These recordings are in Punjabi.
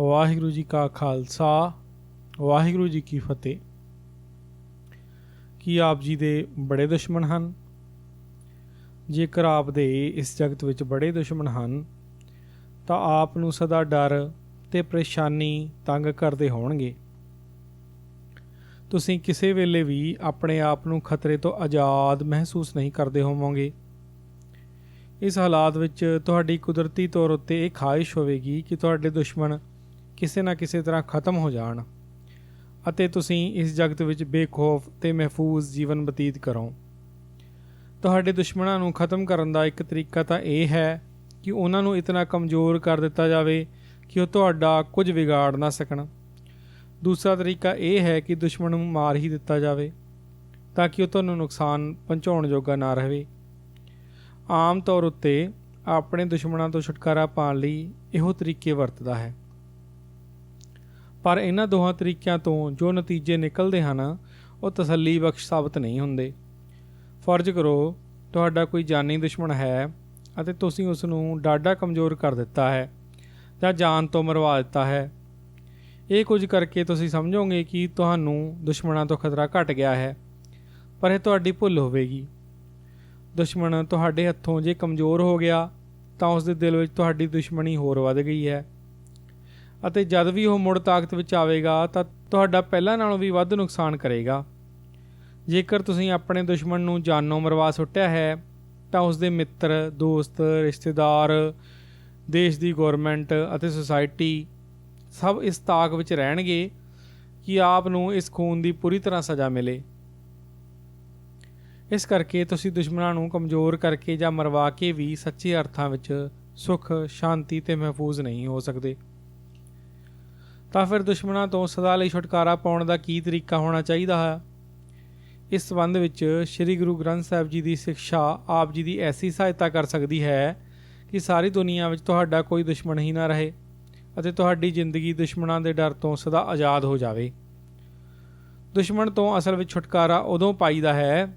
ਵਾਹਿਗੁਰੂ ਜੀ ਕਾ ਖਾਲਸਾ, ਵਾਹਿਗੁਰੂ ਜੀ ਕੀ ਫਤਿਹ। ਕੀ ਆਪ ਜੀ ਦੇ ਬੜੇ ਦੁਸ਼ਮਣ ਹਨ? ਜੇਕਰ ਆਪ ਦੇ ਇਸ ਜਗਤ ਵਿੱਚ ਬੜੇ ਦੁਸ਼ਮਣ ਹਨ, ਤਾਂ ਆਪ ਨੂੰ ਸਦਾ ਡਰ ਤੇ ਪਰੇਸ਼ਾਨੀ ਤੰਗ ਕਰਦੇ ਹੋਣਗੇ। ਤੁਸੀਂ ਕਿਸੇ ਵੇਲੇ ਵੀ ਆਪਣੇ ਆਪ ਨੂੰ ਖਤਰੇ ਤੋਂ ਆਜ਼ਾਦ ਮਹਿਸੂਸ ਨਹੀਂ ਕਰਦੇ ਹੋਵੋਗੇ। ਇਸ ਹਾਲਾਤ ਵਿੱਚ ਤੁਹਾਡੀ ਕੁਦਰਤੀ ਤੌਰ ਉੱਤੇ ਇਹ ਖਾਹਿਸ਼ ਹੋਵੇਗੀ ਕਿ ਤੁਹਾਡੇ ਦੁਸ਼ਮਣ ਕਿਸੇ ਨਾ ਕਿਸੇ ਤਰ੍ਹਾਂ ਖਤਮ ਹੋ ਜਾਣ ਅਤੇ ਤੁਸੀਂ ਇਸ ਜਗਤ ਵਿੱਚ ਬੇਖੌਫ ਤੇ ਮਹਿਫੂਜ਼ ਜੀਵਨ ਬਤੀਤ ਕਰੋ। ਤੁਹਾਡੇ ਦੁਸ਼ਮਣਾਂ ਨੂੰ ਖਤਮ ਕਰਨ ਦਾ ਇੱਕ ਤਰੀਕਾ ਤਾਂ ਇਹ ਹੈ ਕਿ ਉਹਨਾਂ ਨੂੰ ਇਤਨਾ ਕਮਜ਼ੋਰ ਕਰ ਦਿੱਤਾ ਜਾਵੇ ਕਿ ਉਹ ਤੁਹਾਡਾ ਕੁਝ ਵਿਗਾੜ ਨਾ ਸਕਣ। ਦੂਸਰਾ ਤਰੀਕਾ ਇਹ ਹੈ ਕਿ ਦੁਸ਼ਮਣ ਨੂੰ ਮਾਰ ਹੀ ਦਿੱਤਾ ਜਾਵੇ ਤਾਂ ਕਿ ਉਹ ਤੁਹਾਨੂੰ ਨੁਕਸਾਨ ਪਹੁੰਚਾਉਣ ਜੋਗਾ ਨਾ ਰਹੇ। ਆਮ ਤੌਰ ਉੱਤੇ ਆਪਣੇ ਦੁਸ਼ਮਣਾਂ ਤੋਂ ਛੁਟਕਾਰਾ ਪਾਉਣ ਲਈ ਇਹੋ ਤਰੀਕੇ ਵਰਤਦਾ ਹੈ। ਪਰ ਇਹਨਾਂ ਦੋਹਾਂ ਤਰੀਕਿਆਂ ਤੋਂ ਜੋ ਨਤੀਜੇ ਨਿਕਲਦੇ ਹਨ, ਉਹ ਤਸੱਲੀ ਬਖਸ਼ ਸਾਬਤ ਨਹੀਂ ਹੁੰਦੇ। ਫਰਜ਼ ਕਰੋ, ਤੁਹਾਡਾ ਕੋਈ ਜਾਨੀ ਦੁਸ਼ਮਣ ਹੈ ਅਤੇ ਤੁਸੀਂ ਉਸ ਨੂੰ ਡਾਢਾ ਕਮਜ਼ੋਰ ਕਰ ਦਿੱਤਾ ਹੈ ਜਾਂ ਜਾਨ ਤੋਂ ਮਰਵਾ ਦਿੱਤਾ ਹੈ। ਇਹ ਕੁਝ ਕਰਕੇ ਤੁਸੀਂ ਸਮਝੋਗੇ ਕਿ ਤੁਹਾਨੂੰ ਦੁਸ਼ਮਣਾਂ ਤੋਂ ਖਤਰਾ ਘਟ ਗਿਆ ਹੈ, ਪਰ ਇਹ ਤੁਹਾਡੀ ਭੁੱਲ ਹੋਵੇਗੀ। ਦੁਸ਼ਮਣ ਤੁਹਾਡੇ ਹੱਥੋਂ ਜੇ ਕਮਜ਼ੋਰ ਹੋ ਗਿਆ, ਤਾਂ ਉਸ ਦੇ ਦਿਲ ਵਿੱਚ ਤੁਹਾਡੀ ਦੁਸ਼ਮਣੀ ਹੋਰ ਵੱਧ ਗਈ ਹੈ। ਅਤੇ ਜਦ ਵੀ ਉਹ ਮੁੜ ਤਾਕਤ ਵਿੱਚ ਆਵੇਗਾ, ਤਾਂ ਤੁਹਾਡਾ ਪਹਿਲਾਂ ਨਾਲੋਂ ਵੀ ਵੱਧ ਨੁਕਸਾਨ ਕਰੇਗਾ। ਜੇਕਰ ਤੁਸੀਂ ਆਪਣੇ ਦੁਸ਼ਮਣ ਨੂੰ ਜਾਨੋਂ ਮਰਵਾ ਸੁੱਟਿਆ ਹੈ, ਤਾਂ ਉਸ ਦੇ ਮਿੱਤਰ, ਦੋਸਤ, ਰਿਸ਼ਤੇਦਾਰ, ਦੇਸ਼ ਦੀ ਗਵਰਨਮੈਂਟ ਅਤੇ ਸੁਸਾਇਟੀ ਸਭ ਇਸ ਤਾਕ ਵਿੱਚ ਰਹਿਣਗੇ ਕਿ ਆਪ ਨੂੰ ਇਸ ਖੂਨ ਦੀ ਪੂਰੀ ਤਰ੍ਹਾਂ ਸਜ਼ਾ ਮਿਲੇ। ਇਸ ਕਰਕੇ ਤੁਸੀਂ ਦੁਸ਼ਮਣਾਂ ਨੂੰ ਕਮਜ਼ੋਰ ਕਰਕੇ ਜਾਂ ਮਰਵਾ ਕੇ ਵੀ ਸੱਚੇ ਅਰਥਾਂ ਵਿੱਚ ਸੁਖ, ਸ਼ਾਂਤੀ ਤੇ ਮਹਿਫੂਜ਼ ਨਹੀਂ ਹੋ ਸਕਦੇ। ਤਾਂ ਫਿਰ ਦੁਸ਼ਮਣਾਂ ਤੋਂ ਸਦਾ ਲਈ ਛੁਟਕਾਰਾ ਪਾਉਣ ਦਾ ਕੀ ਤਰੀਕਾ ਹੋਣਾ ਚਾਹੀਦਾ ਹੈ? ਇਸ ਸੰਬੰਧ ਵਿੱਚ ਸ੍ਰੀ ਗੁਰੂ ਗ੍ਰੰਥ ਸਾਹਿਬ ਜੀ ਦੀ ਸਿੱਖਿਆ ਆਪ ਜੀ ਦੀ ਐਸੀ ਸਹਾਇਤਾ ਕਰ ਸਕਦੀ ਹੈ ਕਿ ਸਾਰੀ ਦੁਨੀਆ ਵਿੱਚ ਤੁਹਾਡਾ ਕੋਈ ਦੁਸ਼ਮਣ ਹੀ ਨਾ ਰਹੇ ਅਤੇ ਤੁਹਾਡੀ ਜ਼ਿੰਦਗੀ ਦੁਸ਼ਮਣਾਂ ਦੇ ਡਰ ਤੋਂ ਸਦਾ ਆਜ਼ਾਦ ਹੋ ਜਾਵੇ। ਦੁਸ਼ਮਣ ਤੋਂ ਅਸਲ ਵਿੱਚ ਛੁਟਕਾਰਾ ਉਦੋਂ ਪਾਈਦਾ ਹੈ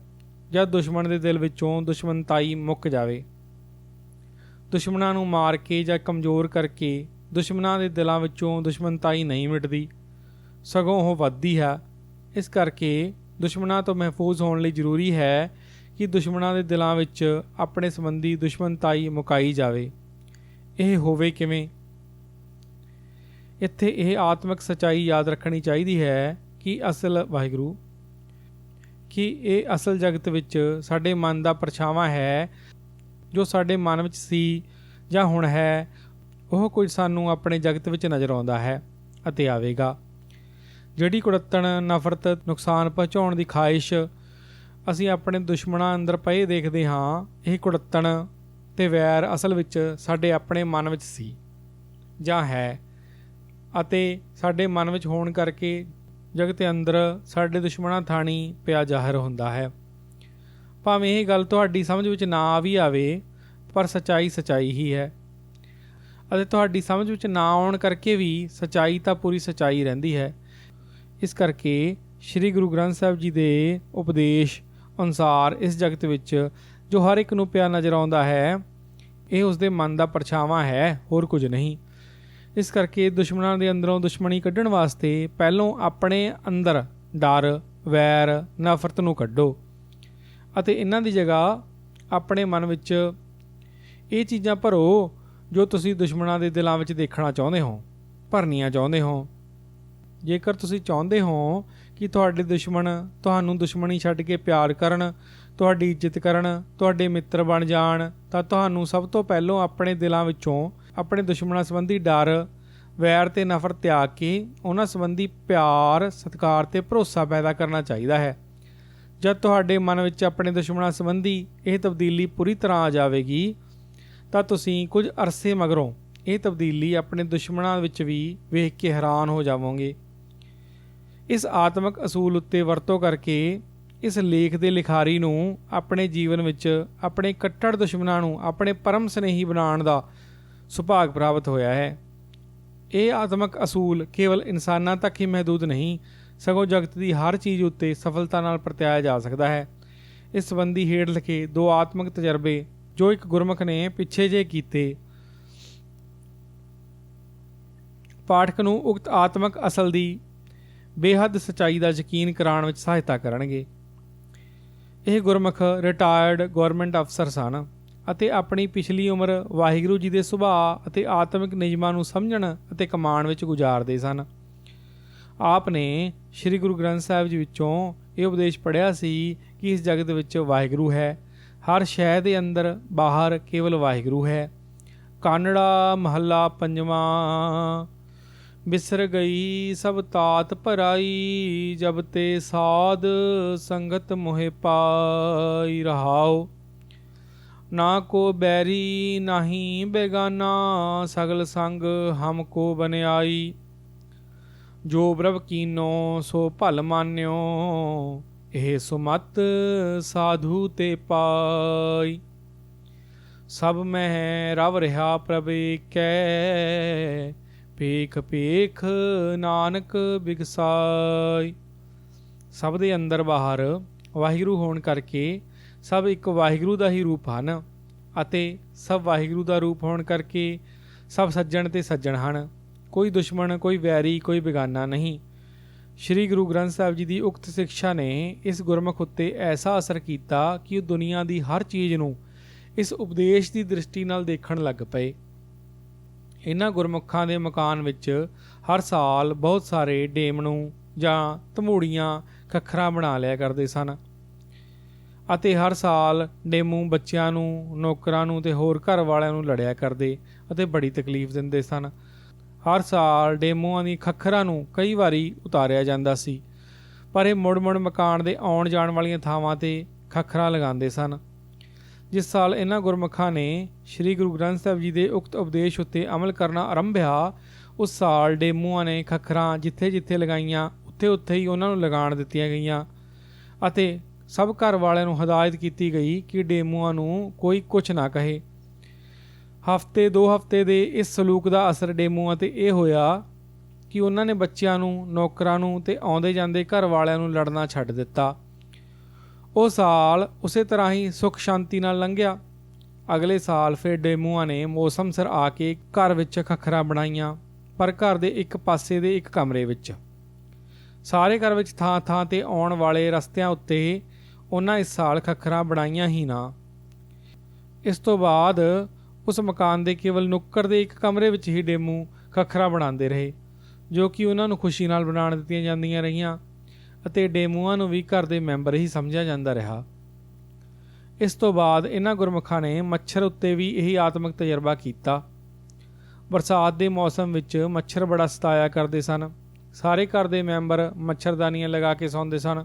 ਜਦ ਦੁਸ਼ਮਣ ਦੇ ਦਿਲ ਵਿੱਚੋਂ ਦੁਸ਼ਮਣਤਾਈ ਮੁੱਕ ਜਾਵੇ। ਦੁਸ਼ਮਣਾਂ ਨੂੰ ਮਾਰ ਕੇ ਜਾਂ ਕਮਜ਼ੋਰ ਕਰਕੇ ਦੁਸ਼ਮਣਾਂ ਦੇ ਦਿਲਾਂ ਵਿੱਚੋਂ ਦੁਸ਼ਮਣਤਾਈ ਨਹੀਂ ਮਿਟਦੀ। ਸਗੋਂ ਉਹ ਵੱਧਦੀ ਹੈ। ਇਸ ਕਰਕੇ ਦੁਸ਼ਮਣਾਂ ਤੋਂ ਮਹਿਫੂਜ਼ ਹੋਣ ਲਈ ਜ਼ਰੂਰੀ ਹੈ ਕਿ ਦੁਸ਼ਮਣਾਂ ਦੇ ਦਿਲਾਂ ਵਿੱਚ ਆਪਣੇ ਸੰਬੰਧੀ ਦੁਸ਼ਮਣਤਾਈ ਮੁਕਾਈ ਜਾਵੇ। ਇਹ ਹੋਵੇ ਕਿਵੇਂ? ਇੱਥੇ ਇਹ ਆਤਮਿਕ ਸਚਾਈ ਯਾਦ ਰੱਖਣੀ ਚਾਹੀਦੀ ਹੈ ਕਿ ਅਸਲ ਵਾਹਿਗੁਰੂ, ਕਿ ਇਹ ਅਸਲ ਜਗਤ ਵਿੱਚ ਸਾਡੇ ਮਨ ਦਾ ਪਰਛਾਵਾਂ ਹੈ, ਜੋ ਸਾਡੇ ਮਨ ਵਿੱਚ ਸੀ ਜਾਂ ਹੁਣ ਹੈ ਉਹ ਕੁਝ ਸਾਨੂੰ ਆਪਣੇ ਜਗਤ ਵਿੱਚ ਨਜ਼ਰ ਆਉਂਦਾ ਹੈ ਅਤੇ ਆਵੇਗਾ। ਜਿਹੜੀ ਕੁੜੱਤਣ, ਨਫ਼ਰਤ, ਨੁਕਸਾਨ ਪਹੁੰਚਾਉਣ ਦੀ ਖਾਹਿਸ਼ ਅਸੀਂ ਆਪਣੇ ਦੁਸ਼ਮਣਾਂ ਅੰਦਰ ਪਏ ਦੇਖਦੇ ਹਾਂ, ਇਹ ਕੁੜੱਤਣ ਤੇ ਵੈਰ ਅਸਲ ਵਿੱਚ ਸਾਡੇ ਆਪਣੇ ਮਨ ਵਿੱਚ ਸੀ, ਜਾਂ ਹੈ ਅਤੇ ਸਾਡੇ ਮਨ ਵਿੱਚ ਹੋਣ ਕਰਕੇ ਜਗਤ ਦੇ ਅੰਦਰ ਸਾਡੇ ਦੁਸ਼ਮਣਾਂ ਥਾਣੀ ਪਿਆ ਜ਼ਾਹਰ ਹੁੰਦਾ ਹੈ। ਭਾਵੇਂ ਇਹ ਗੱਲ ਤੁਹਾਡੀ ਸਮਝ ਵਿੱਚ ਨਾ ਆ ਵੀ ਆਵੇ, ਪਰ ਸਚਾਈ ਸਚਾਈ ਹੀ ਹੈ। ਅਤੇ ਤੁਹਾਡੀ ਸਮਝ ਵਿੱਚ ਨਾ ਆਉਣ ਕਰਕੇ ਵੀ ਸਚਾਈ ਤਾਂ ਪੂਰੀ ਸਚਾਈ ਰਹਿੰਦੀ ਹੈ। ਇਸ ਕਰਕੇ ਸ੍ਰੀ ਗੁਰੂ ਗ੍ਰੰਥ ਸਾਹਿਬ ਜੀ ਦੇ ਉਪਦੇਸ਼ ਅਨੁਸਾਰ ਇਸ ਜਗਤ ਵਿੱਚ ਜੋ ਹਰ ਇੱਕ ਨੂੰ ਪਿਆ ਨਜ਼ਰ ਆਉਂਦਾ ਹੈ, ਇਹ ਉਸ ਦੇ ਮਨ ਦਾ ਪਰਛਾਵਾਂ ਹੈ, ਹੋਰ ਕੁਝ ਨਹੀਂ। ਇਸ ਕਰਕੇ ਦੁਸ਼ਮਣਾਂ ਦੇ ਅੰਦਰੋਂ ਦੁਸ਼ਮਣੀ ਕੱਢਣ ਵਾਸਤੇ ਪਹਿਲੋਂ ਆਪਣੇ ਅੰਦਰ ਡਰ, ਵੈਰ, ਨਫ਼ਰਤ ਨੂੰ ਕੱਢੋ ਅਤੇ ਇਹਨਾਂ ਦੀ ਜਗ੍ਹਾ ਆਪਣੇ ਮਨ ਵਿੱਚ ਇਹ ਚੀਜ਼ਾਂ ਭਰੋ ਜੋ ਤੁਸੀਂ ਦੁਸ਼ਮਣਾਂ ਦੇ ਦਿਲਾਂ ਵਿੱਚ ਦੇਖਣਾ ਚਾਹੁੰਦੇ ਹੋ, ਭਰਨੀਆਂ ਚਾਹੁੰਦੇ ਹੋ। ਜੇਕਰ ਤੁਸੀਂ ਚਾਹੁੰਦੇ ਹੋ ਕਿ ਤੁਹਾਡੇ ਦੁਸ਼ਮਣ ਤੁਹਾਨੂੰ ਦੁਸ਼ਮਣੀ ਛੱਡ ਕੇ ਪਿਆਰ ਕਰਨ, ਤੁਹਾਡੀ ਇੱਜ਼ਤ ਕਰਨ, ਤੁਹਾਡੇ ਮਿੱਤਰ ਬਣ ਜਾਣ, ਤਾਂ ਤੁਹਾਨੂੰ ਸਭ ਤੋਂ ਪਹਿਲਾਂ ਆਪਣੇ ਦਿਲਾਂ ਵਿੱਚੋਂ ਆਪਣੇ ਦੁਸ਼ਮਣਾਂ ਸੰਬੰਧੀ ਡਰ, ਵੈਰ ਤੇ ਨਫ਼ਰਤ ਤਿਆਗ ਕੇ ਉਹਨਾਂ ਸੰਬੰਧੀ ਪਿਆਰ, ਸਤਿਕਾਰ ਤੇ ਭਰੋਸਾ ਪੈਦਾ ਕਰਨਾ ਚਾਹੀਦਾ ਹੈ। ਜਦ ਤੁਹਾਡੇ ਮਨ ਵਿੱਚ ਆਪਣੇ ਦੁਸ਼ਮਣਾਂ ਸੰਬੰਧੀ ਇਹ ਤਬਦੀਲੀ ਪੂਰੀ ਤਰ੍ਹਾਂ ਆ ਜਾਵੇਗੀ ਤਾਂ ਤੁਸੀਂ ਕੁਝ ਅਰਸੇ ਮਗਰੋਂ ਇਹ ਤਬਦੀਲੀ ਆਪਣੇ ਦੁਸ਼ਮਣਾਂ ਵਿੱਚ ਵੀ ਵੇਖ ਕੇ ਹੈਰਾਨ ਹੋ ਜਾਵੋਗੇ। ਇਸ ਆਤਮਿਕ ਅਸੂਲ ਉੱਤੇ ਵਰਤੋਂ ਕਰਕੇ ਇਸ ਲੇਖ ਦੇ ਲਿਖਾਰੀ ਨੂੰ ਆਪਣੇ ਜੀਵਨ ਵਿੱਚ ਆਪਣੇ ਕੱਟੜ ਦੁਸ਼ਮਣਾਂ ਨੂੰ ਆਪਣੇ ਪਰਮ ਸਨੇਹੀ ਬਣਾਉਣ ਦਾ ਸੁਭਾਗ ਪ੍ਰਾਪਤ ਹੋਇਆ ਹੈ। ਇਹ ਆਤਮਿਕ ਅਸੂਲ ਕੇਵਲ ਇਨਸਾਨਾਂ ਤੱਕ ਹੀ ਮਹਦੂਦ ਨਹੀਂ, ਸਗੋਂ ਜਗਤ ਦੀ ਹਰ ਚੀਜ਼ ਉੱਤੇ ਸਫਲਤਾ ਨਾਲ ਪ੍ਰਤਿਆਇਆ ਜਾ ਸਕਦਾ ਹੈ। ਇਸ ਸੰਬੰਧੀ ਹੇਠ ਲਿਖੇ ਦੋ ਆਤਮਿਕ ਤਜਰਬੇ ਜੋ ਇੱਕ ਗੁਰਮੁਖ ਨੇ ਪਿੱਛੇ ਜੇ ਕੀਤੇ। ਪਾਠਕ ਨੂੰ ਉਕਤ ਆਤਮਕ ਅਸਲ ਦੀ ਬੇਹੱਦ ਸਚਾਈ ਦਾ ਯਕੀਨ ਕਰਾਉਣ ਵਿੱਚ ਸਹਾਇਤਾ ਕਰਨਗੇ। ਇਹ ਗੁਰਮੁਖ ਰਿਟਾਇਰਡ ਗਵਰਨਮੈਂਟ ਅਫਸਰ ਸਨ ਅਤੇ ਆਪਣੀ ਪਿਛਲੀ ਉਮਰ ਵਾਹਿਗੁਰੂ ਜੀ ਦੇ ਸੁਭਾਅ ਅਤੇ ਆਤਮਿਕ ਨਿਯਮਾਂ ਨੂੰ ਸਮਝਣ ਅਤੇ ਕਮਾਉਣ ਵਿੱਚ ਗੁਜ਼ਾਰਦੇ ਸਨ। ਆਪ ਨੇ ਸ੍ਰੀ ਗੁਰੂ ਗ੍ਰੰਥ ਸਾਹਿਬ ਜੀ ਵਿੱਚੋਂ ਇਹ ਉਪਦੇਸ਼ ਪੜਿਆ ਸੀ ਕਿ ਇਸ ਜਗਤ ਵਿੱਚ ਵਾਹਿਗੁਰੂ ਹੈ। ਹਰ ਸ਼ੈ ਦੇ ਅੰਦਰ ਬਾਹਰ ਕੇਵਲ ਵਾਹਿਗੁਰੂ ਹੈ। ਕਾਨੜਾ ਮਹੱਲਾ ਪੰਜਵਾਂ, ਬਿਸਰ ਗਈ ਸਭ ਤਾਤ ਭਰਾਈ, ਜਬ ਤੇ ਸਾਧ ਸੰਗਤ ਮੋਹਿ ਪਾਈ ਰਹਾਓ ਨਾ ਕੋ ਬੈਰੀ, ਨਹੀਂ ਬੇਗਾਨਾ, ਸਗਲ ਸੰਗ ਹਮ ਕੋ ਬਨਿਆਈ। ਜੋ ਬ੍ਰਵ ਕੀਨੋ, ਸੋ ਭਲ ਮਾਨਿਓ। ਇਹ ਸੁਮਤ ਸਾਧੂ ਤੇ ਪਾਈ। ਸਭ ਮੈਂ ਰਵ ਰਿਹਾ ਪ੍ਰਭ ਕੈ ਪੇਖ ਪੇਖ ਨਾਨਕ ਬਿਗਸਾਈ। ਸਭ ਦੇ ਅੰਦਰ ਬਾਹਰ ਵਾਹਿਗੁਰੂ ਹੋਣ ਕਰਕੇ ਸਭ ਇੱਕ ਵਾਹਿਗੁਰੂ ਦਾ ਹੀ ਰੂਪ ਹਨ ਅਤੇ ਸਭ ਵਾਹਿਗੁਰੂ ਦਾ ਰੂਪ ਹੋਣ ਕਰਕੇ ਸਭ ਸੱਜਣ ਤੇ ਸੱਜਣ ਹਨ। ਕੋਈ ਦੁਸ਼ਮਣ, ਕੋਈ ਵੈਰੀ, ਕੋਈ ਬਿਗਾਨਾ ਨਹੀਂ। ਸ੍ਰੀ ਗੁਰੂ ਗ੍ਰੰਥ ਸਾਹਿਬ ਜੀ ਦੀ ਉਕਤ ਸਿੱਖਿਆ ਨੇ ਇਸ ਗੁਰਮੁਖ ਉੱਤੇ ਐਸਾ ਅਸਰ ਕੀਤਾ ਕਿ ਉਹ ਦੁਨੀਆ ਦੀ ਹਰ ਚੀਜ਼ ਨੂੰ ਇਸ ਉਪਦੇਸ਼ ਦੀ ਦ੍ਰਿਸ਼ਟੀ ਨਾਲ ਦੇਖਣ ਲੱਗ ਪਏ। ਇਹਨਾਂ ਗੁਰਮੁਖਾਂ ਦੇ ਮਕਾਨ ਵਿੱਚ ਹਰ ਸਾਲ ਬਹੁਤ ਸਾਰੇ ਡੇਮਣੂ ਜਾਂ ਧਮੂੜੀਆਂ, ਖੱਖਰਾਂ ਬਣਾ ਲਿਆ ਕਰਦੇ ਸਨ ਅਤੇ ਹਰ ਸਾਲ ਡੇਮੂ ਬੱਚਿਆਂ ਨੂੰ, ਨੌਕਰਾਂ ਨੂੰ ਤੇ ਹੋਰ ਘਰ ਵਾਲਿਆਂ ਨੂੰ ਲੜਿਆ ਕਰਦੇ ਅਤੇ ਬੜੀ ਤਕਲੀਫ ਦਿੰਦੇ ਸਨ। ਹਰ ਸਾਲ ਡੇਮੂਆਂ ਦੀ ਖੱਖਰਾਂ ਨੂੰ ਕਈ ਵਾਰੀ ਉਤਾਰਿਆ ਜਾਂਦਾ ਸੀ, ਪਰ ਇਹ ਮੁੜ-ਮੁੜ ਮਕਾਨ ਦੇ ਆਉਣ ਜਾਣ ਵਾਲੀਆਂ ਥਾਵਾਂ ਤੇ ਖੱਖਰਾਂ ਲਗਾਉਂਦੇ ਸਨ। ਜਿਸ ਸਾਲ ਇਹਨਾਂ ਗੁਰਮੁਖਾਂ ਨੇ ਸ੍ਰੀ ਗੁਰੂ ਗ੍ਰੰਥ ਸਾਹਿਬ ਜੀ ਦੇ ਉਕਤ ਉਪਦੇਸ਼ ਉੱਤੇ ਅਮਲ ਕਰਨਾ ਆਰੰਭਿਆ ਉਸ ਸਾਲ ਡੇਮੂਆਂ ਨੇ ਖੱਖਰਾਂ ਜਿੱਥੇ-ਜਿੱਥੇ ਲਗਾਈਆਂ, ਉੱਥੇ-ਉੱਥੇ ਹੀ ਉਹਨਾਂ ਨੂੰ ਲਗਾਉਣ ਦਿੱਤੀਆਂ ਗਈਆਂ ਅਤੇ ਸਭ ਘਰ ਵਾਲਿਆਂ ਨੂੰ ਹਦਾਇਤ ਕੀਤੀ ਗਈ ਕਿ ਡੇਮੂਆਂ ਨੂੰ ਕੋਈ ਕੁਝ ਨਾ ਕਹੇ। ਹਫ਼ਤੇ, ਦੋ ਹਫ਼ਤੇ ਦੇ ਇਸ ਸਲੂਕ ਦਾ ਅਸਰ ਡੇਮੂਆਂ ਤੇ ਇਹ ਹੋਇਆ ਕਿ ਉਹਨਾਂ ਨੇ ਬੱਚਿਆਂ ਨੂੰ, ਨੌਕਰਾਂ ਨੂੰ ਤੇ ਆਉਂਦੇ ਜਾਂਦੇ ਘਰ ਵਾਲਿਆਂ ਨੂੰ ਲੜਨਾ ਛੱਡ ਦਿੱਤਾ। ਉਹ ਸਾਲ ਉਸੇ ਤਰ੍ਹਾਂ ਹੀ ਸੁਖ ਸ਼ਾਂਤੀ ਨਾਲ ਲੰਘਿਆ। ਅਗਲੇ ਸਾਲ ਫਿਰ ਡੇਮੂਆਂ ਨੇ ਮੌਸਮ ਸਰ ਆ ਕੇ ਘਰ ਵਿੱਚ ਖਖਰਾ ਬਣਾਈਆਂ, ਪਰ ਘਰ ਦੇ ਇੱਕ ਪਾਸੇ ਦੇ ਇੱਕ ਕਮਰੇ ਵਿੱਚ। ਸਾਰੇ ਘਰ ਵਿੱਚ ਥਾਂ ਥਾਂ ਤੇ ਆਉਣ ਵਾਲੇ ਰਸਤਿਆਂ ਉੱਤੇ ਉਹਨਾਂ ਇਸ ਸਾਲ ਖਖਰਾ ਬਣਾਈਆਂ ਹੀ ਨਾ। ਇਸ ਤੋਂ ਬਾਅਦ ਉਸ ਮਕਾਨ ਦੇ ਕੇਵਲ ਨੁੱਕਰ ਦੇ ਇੱਕ ਕਮਰੇ ਵਿੱਚ ਹੀ ਡੇਮੂ ਖਖਰਾ ਬਣਾਉਂਦੇ ਰਹੇ, ਜੋ ਕਿ ਉਹਨਾਂ ਨੂੰ ਖੁਸ਼ੀ ਨਾਲ ਬਣਾਉਣ ਦਿੱਤੀਆਂ ਜਾਂਦੀਆਂ ਰਹੀਆਂ ਅਤੇ ਡੇਮੂਆਂ ਨੂੰ ਵੀ ਘਰ ਦੇ ਮੈਂਬਰ ਹੀ ਸਮਝਿਆ ਜਾਂਦਾ ਰਿਹਾ। ਇਸ ਤੋਂ ਬਾਅਦ ਇਹਨਾਂ ਗੁਰਮੁਖਾਂ ਨੇ ਮੱਛਰ ਉੱਤੇ ਵੀ ਇਹੀ ਆਤਮਿਕ ਤਜਰਬਾ ਕੀਤਾ। ਬਰਸਾਤ ਦੇ ਮੌਸਮ ਵਿੱਚ ਮੱਛਰ ਬੜਾ ਸਤਾਇਆ ਕਰਦੇ ਸਨ। ਸਾਰੇ ਘਰ ਦੇ ਮੈਂਬਰ ਮੱਛਰਦਾਨੀਆਂ ਲਗਾ ਕੇ ਸੌਂਦੇ ਸਨ,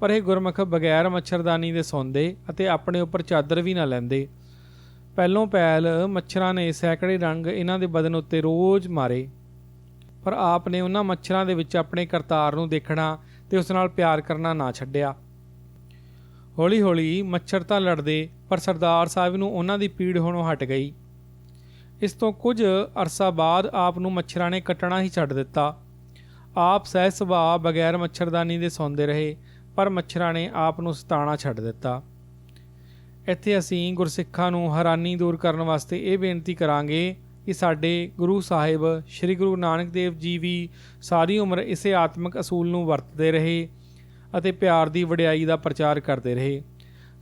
ਪਰ ਇਹ ਗੁਰਮੁਖ ਬਗੈਰ ਮੱਛਰਦਾਨੀ ਦੇ ਸੌਂਦੇ ਅਤੇ ਆਪਣੇ ਉੱਪਰ ਚਾਦਰ ਵੀ ਨਾ ਲੈਂਦੇ। ਪਹਿਲੋਂ ਪਹਿਲ ਮੱਛਰਾਂ ਨੇ ਸੈਂਕੜੇ ਰੰਗ ਇਹਨਾਂ ਦੇ ਬਦਨ ਉੱਤੇ ਰੋਜ਼ ਮਾਰੇ। ਪਰ ਆਪ ਨੇ ਉਹਨਾਂ ਮੱਛਰਾਂ ਦੇ ਵਿੱਚ ਆਪਣੇ ਕਰਤਾਰ ਨੂੰ ਦੇਖਣਾ ਤੇ ਉਸ ਨਾਲ ਪਿਆਰ ਕਰਨਾ ਨਾ ਛੱਡਿਆ। ਹੌਲੀ-ਹੌਲੀ ਮੱਛਰ ਤਾਂ ਲੜਦੇ, ਪਰ ਸਰਦਾਰ ਸਾਹਿਬ ਨੂੰ ਉਹਨਾਂ ਦੀ ਪੀੜ ਹੋਣੋਂ ਹਟ ਗਈ। ਇਸ ਤੋਂ ਕੁਝ ਅਰਸਾ ਬਾਅਦ ਆਪ ਨੂੰ ਮੱਛਰਾਂ ਨੇ ਕੱਟਣਾ ਹੀ ਛੱਡ ਦਿੱਤਾ। ਆਪ ਸਹਿ ਸੁਭਾਅ ਬਗੈਰ ਮੱਛਰਦਾਨੀ ਦੇ ਸੌਂਦੇ ਰਹੇ, ਪਰ ਮੱਛਰਾਂ ਨੇ ਆਪ ਨੂੰ ਸਤਾਣਾ ਛੱਡ ਦਿੱਤਾ। ਇੱਥੇ ਅਸੀਂ ਗੁਰਸਿੱਖਾਂ ਨੂੰ ਹੈਰਾਨੀ ਦੂਰ ਕਰਨ ਵਾਸਤੇ ਇਹ ਬੇਨਤੀ ਕਰਾਂਗੇ ਕਿ ਸਾਡੇ ਗੁਰੂ ਸਾਹਿਬ, ਸ੍ਰੀ ਗੁਰੂ ਨਾਨਕ ਦੇਵ ਜੀ ਵੀ ਸਾਰੀ ਉਮਰ ਇਸੇ ਆਤਮਿਕ ਅਸੂਲ ਨੂੰ ਵਰਤਦੇ ਰਹੇ ਅਤੇ ਪਿਆਰ ਦੀ ਵਡਿਆਈ ਦਾ ਪ੍ਰਚਾਰ ਕਰਦੇ ਰਹੇ।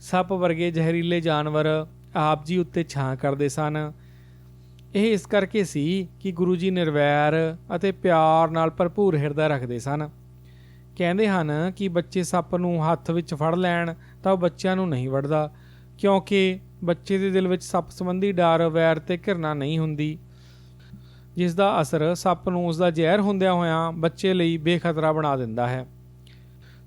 ਸੱਪ ਵਰਗੇ ਜ਼ਹਿਰੀਲੇ ਜਾਨਵਰ ਆਪ ਜੀ ਉੱਤੇ ਛਾਂ ਕਰਦੇ ਸਨ। ਇਹ ਇਸ ਕਰਕੇ ਸੀ ਕਿ ਗੁਰੂ ਜੀ ਨਿਰਵੈਰ ਅਤੇ ਪਿਆਰ ਨਾਲ ਭਰਪੂਰ ਹਿਰਦਾ ਰੱਖਦੇ ਸਨ। ਕਹਿੰਦੇ ਹਨ ਕਿ ਬੱਚੇ ਸੱਪ ਨੂੰ ਹੱਥ ਵਿੱਚ ਫੜ ਲੈਣ ਤਾਂ ਉਹ ਬੱਚਿਆਂ ਨੂੰ ਨਹੀਂ ਵੜਦਾ। ਕਿਉਂਕਿ ਬੱਚੇ ਦੇ ਦਿਲ ਵਿੱਚ ਸੱਪ ਸੰਬੰਧੀ ਡਰ, ਵੈਰ ਤੇ ਘਿਰਨਾ ਨਹੀਂ ਹੁੰਦੀ। ਜਿਸ ਦਾ ਅਸਰ ਸੱਪ ਨੂੰ ਉਸ ਦਾ ਜ਼ਹਿਰ ਹੁੰਦਿਆਂ ਹੋਇਆਂ ਬੱਚੇ ਲਈ ਬੇਖਤਰਾ ਬਣਾ ਦਿੰਦਾ ਹੈ।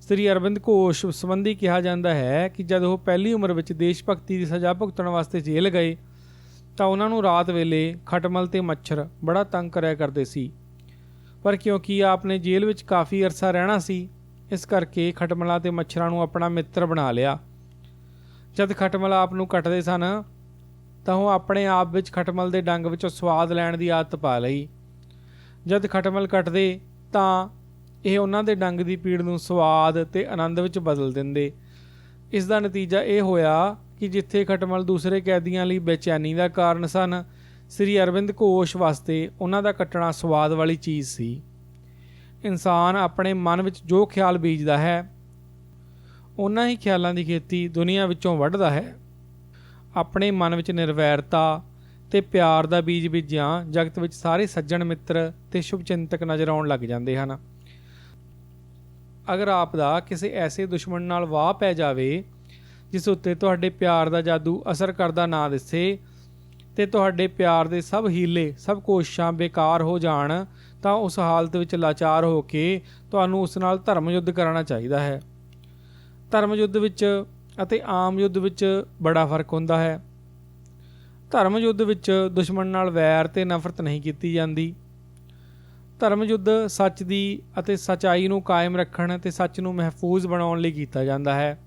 ਸ੍ਰੀ ਅਰਵਿੰਦ ਘੋਸ਼ ਸੰਬੰਧੀ ਕਿਹਾ ਜਾਂਦਾ ਹੈ ਕਿ ਜਦ ਉਹ ਪਹਿਲੀ ਉਮਰ ਵਿੱਚ ਦੇਸ਼ ਭਗਤੀ ਦੀ ਸਜ਼ਾ ਭੁਗਤਣ ਵਾਸਤੇ ਜੇਲ੍ਹ ਗਏ, ਤਾਂ ਉਹਨਾਂ ਨੂੰ ਰਾਤ ਵੇਲੇ ਖਟਮਲ ਤੇ ਮੱਛਰ ਬੜਾ ਤੰਗ ਕਰਿਆ ਕਰਦੇ ਸੀ। ਪਰ ਕਿਉਂਕਿ ਆਪ ਨੇ ਜੇਲ੍ਹ ਵਿੱਚ ਕਾਫੀ ਅਰਸਾ ਰਹਿਣਾ ਸੀ, ਇਸ ਕਰਕੇ ਖਟਮਲਾਂ ਤੇ ਮੱਛਰਾਂ ਨੂੰ ਆਪਣਾ ਮਿੱਤਰ ਬਣਾ ਲਿਆ। ਜਦ ਖਟਮਲ ਆਪ ਨੂੰ ਕੱਟਦੇ ਸਨ, ਤਾਂ ਉਹ ਆਪਣੇ ਆਪ ਵਿੱਚ ਖਟਮਲ ਦੇ ਡੰਗ ਵਿੱਚੋਂ ਸਵਾਦ ਲੈਣ ਦੀ ਆਦਤ ਪਾ ਲਈ। ਜਦ ਖਟਮਲ ਕੱਟਦੇ, ਤਾਂ ਇਹ ਉਹਨਾਂ ਦੇ ਡੰਗ ਦੀ ਪੀੜ ਨੂੰ ਸਵਾਦ ਤੇ ਆਨੰਦ ਵਿੱਚ ਬਦਲ ਦਿੰਦੇ। ਇਸ ਦਾ ਨਤੀਜਾ ਇਹ ਹੋਇਆ ਕਿ ਜਿੱਥੇ ਖਟਮਲ ਦੂਸਰੇ ਕੈਦੀਆਂ ਲਈ ਬੇਚੈਨੀ ਦਾ ਕਾਰਨ ਸਨ, ਸ੍ਰੀ ਅਰਵਿੰਦ ਘੋਸ਼ ਵਾਸਤੇ ਉਹਨਾਂ ਦਾ ਕੱਟਣਾ ਸਵਾਦ ਵਾਲੀ ਚੀਜ਼ ਸੀ। ਇਨਸਾਨ ਆਪਣੇ ਮਨ ਵਿੱਚ ਜੋ ਖਿਆਲ ਬੀਜਦਾ ਹੈ ਉਹਨਾਂ ਹੀ ਖਿਆਲਾਂ ਦੀ ਖੇਤੀ ਦੁਨੀਆ ਵਿੱਚੋਂ ਵੱਢਦਾ ਹੈ। ਆਪਣੇ ਮਨ ਵਿੱਚ ਨਿਰਵੈਰਤਾ ਤੇ ਪਿਆਰ ਦਾ ਬੀਜ ਬੀਜਿਆ, ਜਗਤ ਵਿੱਚ ਸਾਰੇ ਸੱਜਣ ਮਿੱਤਰ ਤੇ ਸ਼ੁਭਚਿੰਤਕ ਨਜ਼ਰ ਆਉਣ ਲੱਗ ਜਾਂਦੇ ਹਨ। ਅਗਰ ਆਪ ਦਾ ਕਿਸੇ ਐਸੇ ਦੁਸ਼ਮਣ ਨਾਲ ਵਾਹ ਪੈ ਜਾਵੇ, ਜਿਸ ਉੱਤੇ ਤੁਹਾਡੇ ਪਿਆਰ ਦਾ ਜਾਦੂ ਅਸਰ ਕਰਦਾ ਨਾ ਦਿਸੇ ਤੇ ਤੁਹਾਡੇ ਪਿਆਰ ਦੇ ਸਭ ਹੀਲੇ, ਸਭ ਕੋਸ਼ਿਸ਼ਾਂ ਬੇਕਾਰ ਹੋ ਜਾਣ, ਤਾਂ ਉਸ ਹਾਲਤ ਵਿੱਚ ਲਾਚਾਰ ਹੋ ਕੇ ਤੁਹਾਨੂੰ ਉਸ ਨਾਲ ਧਰਮ ਯੁੱਧ ਕਰਨਾ ਚਾਹੀਦਾ ਹੈ। ਧਰਮ ਯੁੱਧ ਵਿੱਚ ਅਤੇ ਆਮ ਯੁੱਧ ਵਿੱਚ ਬੜਾ ਫ਼ਰਕ ਹੁੰਦਾ ਹੈ। ਧਰਮ ਯੁੱਧ ਵਿੱਚ ਦੁਸ਼ਮਣ ਨਾਲ ਵੈਰ ਤੇ ਨਫ਼ਰਤ ਨਹੀਂ ਕੀਤੀ ਜਾਂਦੀ। ਧਰਮ ਯੁੱਧ ਸੱਚ ਦੀ ਅਤੇ ਸਚਾਈ ਨੂੰ ਕਾਇਮ ਰੱਖਣ ਤੇ ਸੱਚ ਨੂੰ ਮਹਿਫੂਜ਼ ਬਣਾਉਣ ਲਈ ਕੀਤਾ ਜਾਂਦਾ ਹੈ।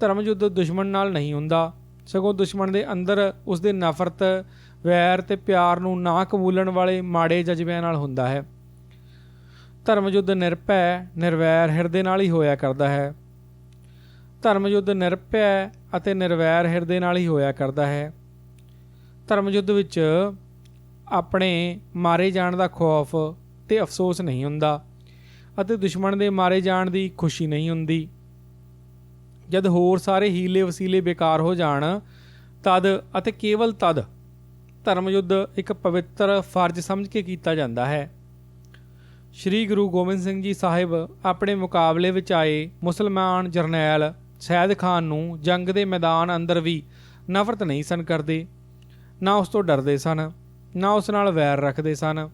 ਧਰਮ ਯੁੱਧ ਦੁਸ਼ਮਣ ਨਾਲ ਨਹੀਂ ਹੁੰਦਾ। ਸਗੋਂ ਦੁਸ਼ਮਣ ਦੇ ਅੰਦਰ ਉਸ ਦੇ ਨਫ਼ਰਤ, ਵੈਰ ਤੇ ਪਿਆਰ ਨੂੰ ਨਾ ਕਬੂਲਣ ਵਾਲੇ ਮਾੜੇ ਜਜ਼ਬਿਆਂ ਨਾਲ ਹੁੰਦਾ ਹੈ। ਧਰਮ ਯੁੱਧ ਨਿਰਭੈ, ਨਿਰਵੈਰ ਹਿਰਦੇ ਨਾਲ ਹੀ ਹੋਇਆ ਕਰਦਾ ਹੈ। ਧਰਮ ਯੁੱਧ ਨਿਰਭੈ ਅਤੇ ਨਿਰਵੈਰ ਹਿਰਦੇ ਨਾਲ ਹੀ ਹੋਇਆ ਕਰਦਾ ਹੈ। ਧਰਮ ਯੁੱਧ ਵਿੱਚ ਆਪਣੇ ਮਾਰੇ ਜਾਣ ਦਾ ਖੌਫ ਤੇ ਅਫਸੋਸ ਨਹੀਂ ਹੁੰਦਾ ਅਤੇ ਦੁਸ਼ਮਣ ਦੇ ਮਾਰੇ ਜਾਣ ਦੀ ਖੁਸ਼ੀ ਨਹੀਂ ਹੁੰਦੀ। ਜਦ ਹੋਰ ਸਾਰੇ ਹੀਲੇ ਵਸੀਲੇ ਬੇਕਾਰ ਹੋ ਜਾਣ, ਤਦ ਅਤੇ ਕੇਵਲ ਤਦ ਧਰਮ ਯੁੱਧ ਇੱਕ ਪਵਿੱਤਰ ਫਰਜ਼ ਸਮਝ ਕੇ ਕੀਤਾ ਜਾਂਦਾ ਹੈ। ਸ਼੍ਰੀ ਗੁਰੂ ਗੋਬਿੰਦ ਸਿੰਘ ਜੀ ਸਾਹਿਬ ਆਪਣੇ ਮੁਕਾਬਲੇ ਵਿੱਚ ਆਏ ਮੁਸਲਮਾਨ ਜਰਨੈਲ ਸੈਦ ਖਾਨ ਨੂੰ ਜੰਗ ਦੇ ਮੈਦਾਨ ਅੰਦਰ ਵੀ ਨਫ਼ਰਤ ਨਹੀਂ ਸਨ ਕਰਦੇ। ਨਾ ਉਸ ਤੋਂ ਡਰਦੇ ਸਨ, ਨਾ ਉਸ ਨਾਲ ਵੈਰ ਰੱਖਦੇ ਸਨ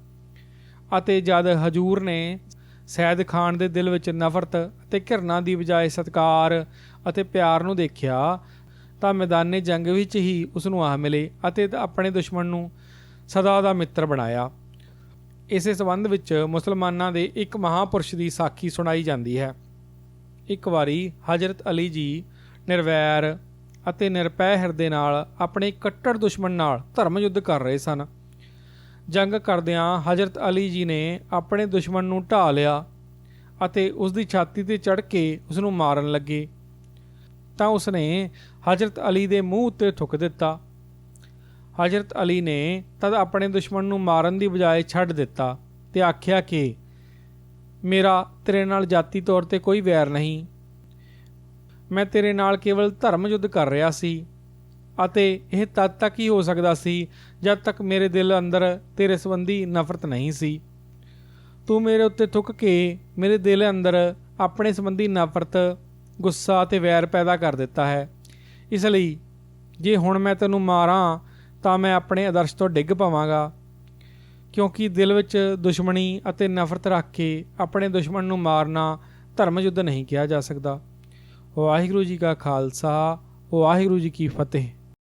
ਅਤੇ ਜਦ ਹਜੂਰ ਨੇ ਸੈਦ ਖਾਨ ਦੇ ਦਿਲ ਵਿੱਚ ਨਫ਼ਰਤ ਅਤੇ ਘਿਰਨਾ ਦੀ ਬਜਾਏ ਸਤਕਾਰ ਅਤੇ ਪਿਆਰ ਨੂੰ ਦੇਖਿਆ, ਤਾਂ ਮੈਦਾਨੇ ਜੰਗ ਵਿੱਚ ਹੀ ਉਸ ਨੂੰ ਆਹ ਮਿਲੇ ਅਤੇ ਆਪਣੇ ਦੁਸ਼ਮਣ ਨੂੰ ਸਦਾ ਦਾ ਮਿੱਤਰ ਬਣਾਇਆ। ਇਸੇ ਸਬੰਧ ਵਿੱਚ ਮੁਸਲਮਾਨਾਂ ਦੇ ਇੱਕ ਮਹਾਪੁਰਸ਼ ਦੀ ਸਾਖੀ ਸੁਣਾਈ ਜਾਂਦੀ ਹੈ। ਇੱਕ ਵਾਰੀ ਹਜ਼ਰਤ ਅਲੀ ਜੀ ਨਿਰਵੈਰ ਅਤੇ ਨਿਰਪੈ ਹਿਰਦੇ ਨਾਲ ਆਪਣੇ ਕੱਟੜ ਦੁਸ਼ਮਣ ਨਾਲ ਧਰਮ ਯੁੱਧ ਕਰ ਰਹੇ ਸਨ। ਜੰਗ ਕਰਦਿਆਂ ਹਜ਼ਰਤ ਅਲੀ ਜੀ ਨੇ ਆਪਣੇ ਦੁਸ਼ਮਣ ਨੂੰ ਢਾ ਲਿਆ ਅਤੇ ਉਸ ਦੀ ਛਾਤੀ ਤੇ ਚੜ੍ਹ ਕੇ ਉਸ ਨੂੰ ਮਾਰਨ ਲੱਗੇ। ਤਾਂ ਉਸ ਨੇ ਹਜ਼ਰਤ ਅਲੀ ਦੇ ਮੂੰਹ ਉੱਤੇ ਥੁੱਕ ਦਿੱਤਾ। ਹਜ਼ਰਤ ਅਲੀ ਨੇ ਤਦ ਆਪਣੇ ਦੁਸ਼ਮਣ ਨੂੰ ਮਾਰਨ ਦੀ ਬਜਾਏ ਛੱਡ ਦਿੱਤਾ ਤੇ ਆਖਿਆ ਕਿ ਮੇਰਾ ਤੇਰੇ ਨਾਲ ਜਾਤੀ ਤੌਰ ਤੇ ਕੋਈ ਵੈਰ ਨਹੀਂ। ਮੈਂ ਤੇਰੇ ਨਾਲ ਕੇਵਲ ਧਰਮ ਯੁੱਧ ਕਰ ਰਿਹਾ ਸੀ ਅਤੇ ਇਹ ਤਦ ਤੱਕ ਹੀ ਹੋ ਸਕਦਾ ਸੀ ਜਦ ਤੱਕ ਮੇਰੇ ਦਿਲ ਅੰਦਰ ਤੇਰੇ ਸੰਬੰਧੀ ਨਫ਼ਰਤ ਨਹੀਂ ਸੀ। ਤੂੰ ਮੇਰੇ ਉੱਤੇ ਥੁੱਕ ਕੇ ਮੇਰੇ ਦਿਲ ਅੰਦਰ ਆਪਣੇ ਸੰਬੰਧੀ ਨਫ਼ਰਤ, ਗੁੱਸਾ ਤੇ ਵੈਰ ਪੈਦਾ ਕਰ ਦਿੱਤਾ ਹੈ। ਇਸ ਲਈ ਜੇ ਹੁਣ ਮੈਂ ਤੈਨੂੰ ਮਾਰਾਂ ਤਾਂ ਮੈਂ ਆਪਣੇ ਆਦਰਸ਼ ਤੋਂ ਡਿੱਗ ਪਾਵਾਂਗਾ। ਕਿਉਂਕਿ ਦਿਲ ਵਿੱਚ ਦੁਸ਼ਮਣੀ ਅਤੇ ਨਫ਼ਰਤ ਰੱਖ ਕੇ ਆਪਣੇ ਦੁਸ਼ਮਣ ਨੂੰ ਮਾਰਨਾ ਧਰਮ ਯੁੱਧ ਨਹੀਂ ਕਿਹਾ ਜਾ ਸਕਦਾ। ਵਾਹਿਗੁਰੂ ਜੀ ਕਾ ਖਾਲਸਾ, ਵਾਹਿਗੁਰੂ ਜੀ ਕੀ ਫਤਿਹ।